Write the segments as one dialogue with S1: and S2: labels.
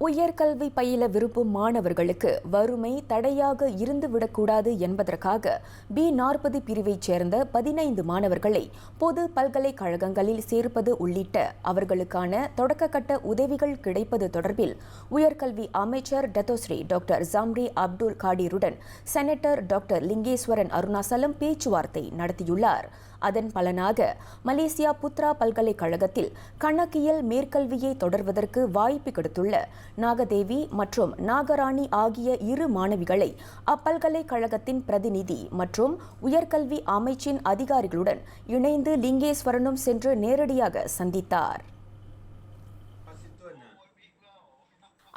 S1: உயர்கல்வி பயில விரும்பும் மாணவர்களுக்கு வறுமை தடையாக இருந்துவிடக்கூடாது என்பதற்காக பி நாற்பது பிரிவைச் சேர்ந்த பதினைந்து மாணவர்களை பொது பல்கலைக்கழகங்களில் சேர்ப்பது உள்ளிட்ட அவர்களுக்கான தொடக்கக்கட்ட உதவிகள் கிடைப்பது தொடர்பில் உயர்கல்வி அமைச்சர் டத்தோஸ்ரீ டாக்டர் ஜாம்ரி அப்துல் காடீருடன் செனட்டர் டாக்டர் லிங்கேஸ்வரன் அருணாசலம் பேச்சுவார்த்தை நடத்தியுள்ளார். அதன் பலனாக மலேசியா புத்ரா பல்கலைக்கழகத்தில் கணக்கியல் மேற்கல்வியை தொடர்வதற்கு வாய்ப்பு கிடைத்துள்ள நாகதேவி மற்றும் நாகராணி ஆகிய இரு மாணவிகளை அப்பல்கலைக்கழகத்தின் பிரதிநிதி மற்றும் உயர்கல்வி அமைச்சின் அதிகாரிகளுடன் இணைந்து லிங்கேஸ்வரனும் சென்று நேரடியாக சந்தித்தார்.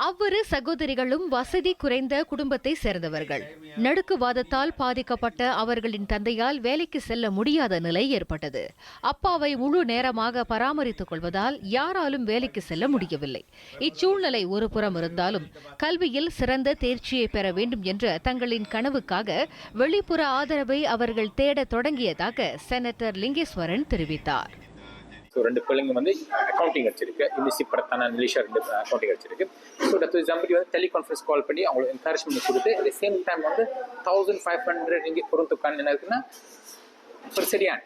S2: அவ்விரு சகோதரிகளும் வசதி குறைந்த குடும்பத்தை சேர்ந்தவர்கள். நடுக்குவாதத்தால் பாதிக்கப்பட்ட அவர்களின் தந்தையால் வேலைக்கு செல்ல முடியாத நிலை ஏற்பட்டது. அப்பாவை முழு நேரமாக பராமரித்துக் கொள்வதால் யாராலும் வேலைக்கு செல்ல முடியவில்லை. இச்சூழ்நிலை ஒரு புறம் இருந்தாலும் கல்வியில் சிறந்த தேர்ச்சியை பெற வேண்டும் என்ற தங்களின் கனவுக்காக வெளிப்புற ஆதரவை அவர்கள் தேடத் தொடங்கியதாக செனட்டர் லிங்கேஸ்வரன் தெரிவித்தார்.
S3: ஸோ ரெண்டு பிள்ளைங்க வந்து அக்கௌண்டிங் வச்சிருக்கு இந்திசி பிரத்தான நிலிஷா ரெண்டு அக்கௌண்டிங் வச்சிருக்கு ஸோ டாக்டர் ஜம்பி வந்து டெலிகான்ஃபரன்ஸ் கால் பண்ணி அவங்களுக்கு என்கரேஜ்மெண்ட் கொடுத்து அட் சேம் டைம் வந்து தௌசண்ட் ஃபைவ் ஹண்ட்ரட் இங்கே பொருந்துக்கான என்ன இருக்குன்னா ஒரு சரியான்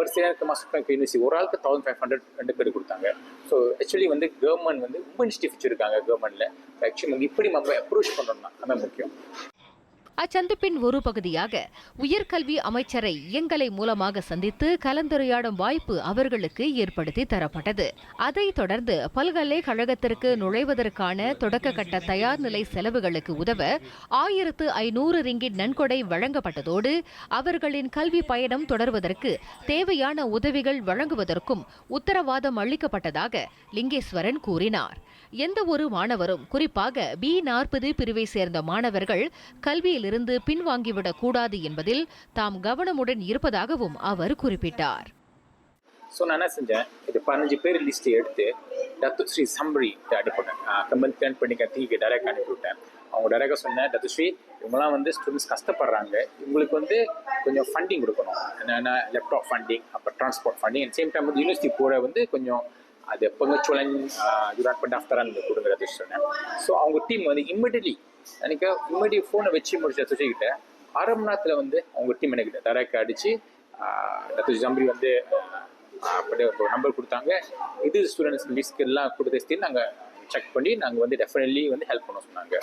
S3: ஒரு சரியான மாதம் யூனிவர்சிட்டி ஒரு ஆளுக்கு தௌசண்ட் ஃபைவ் ஹண்ட்ரட் ரெண்டு பேர் கொடுத்தாங்க. ஸோ ஆக்சுவலி வந்து கவர்மெண்ட் வந்து ரொம்ப இன்ஸ்டிஃப் வச்சிருக்காங்க கவர்மெண்ட்டில் ஆக்சுவலி வந்து இப்படி நம்ம அப்ரோச் பண்ணணும்னா அதான் முக்கியம்.
S2: அச்சந்திப்பின் ஒரு பகுதியாக உயர்கல்வி அமைச்சரை இயங்கலை மூலமாக சந்தித்து கலந்துரையாடும் வாய்ப்பு அவர்களுக்கு ஏற்படுத்தி தரப்பட்டது. அதைத் தொடர்ந்து பல்கலைக்கழகத்திற்கு நுழைவதற்கான தொடக்க கட்ட தயார் நிலை செலவுகளுக்கு உதவ ஆயிரத்து ஐநூறு ரிங்கிட் நன்கொடை வழங்கப்பட்டதோடு அவர்களின் கல்வி பயணம் தொடர்வதற்கு தேவையான உதவிகள் வழங்குவதற்கும் உத்தரவாதம் அளிக்கப்பட்டதாக லிங்கேஸ்வரன் கூறினார். எந்த ஒரு மாணவரும் குறிப்பாக பி நாற்பது பிரிவை சேர்ந்த மாணவர்கள் கல்வியில் இருந்து பின்வாங்கிவிடக் கூடாது என்பதில் தாம் கவனமுடன் இருப்பதாகவும் அவர் குறிப்பிட்டார்.
S3: ஸோ நான் என்ன செஞ்சேன்? இது பதினஞ்சு பேர் லிஸ்ட் எடுத்து தத்து ஸ்ரீ சம்பரி அனுப்பிவிட்டேன் கம்பெனி பிளான் பண்ணி கத்திக்கு டைரக்ட் அனுப்பிவிட்டேன் அவங்க டைரக்டாக சொன்னேன் தத்துஸ்ரீ இவங்களாம் வந்து ஸ்டூடெண்ட்ஸ் கஷ்டப்படுறாங்க. இவங்களுக்கு வந்து கொஞ்சம் ஃபண்டிங் கொடுக்கணும். என்னென்ன லேப்டாப் ஃபண்டிங் அப்புறம் transport funding and same time வந்து யூனிவர்சிட்டி போகிற வந்து கொஞ்சம் அது பங்குச்சுவலன் யூராட் பண்ண அஃப்தரான் கொடுங்கிறது சொன்னேன் ஸோ அவங்க டீம் வந்து இம்மிடியட்லி எனக்கு இம்மிடியட் ஃபோனை வச்சு முடிச்ச துஷிக்கிட்ட அரை மணி நேரத்தில் வந்து அவங்க டீம் எனக்கு டைரக்ட் அடித்து டத்து ஜம்பி வந்து அப்படி ஒரு நம்பர் கொடுத்தாங்க. இது ஸ்டூடெண்ட்ஸ் லிஸ்ட்க்கு எல்லாம் கொடுத்து நாங்கள் செக் பண்ணி நாங்கள் வந்து டெஃபினெட்லி வந்து ஹெல்ப் பண்ண சொன்னாங்க.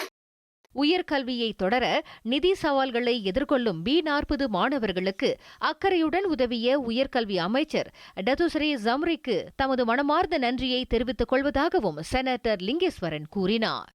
S2: உயர்கல்வியை தொடர நிதி சவால்களை எதிர்கொள்ளும் பி நாற்பது மாணவர்களுக்கு அக்கறையுடன் உதவிய உயர்கல்வி அமைச்சர் டதுஸ்ரீ ஜம்ரிக்கு தமது மனமார்ந்த நன்றியை தெரிவித்துக் கொள்வதாகவும் செனட்டர் லிங்கேஸ்வரன் கூறினார்.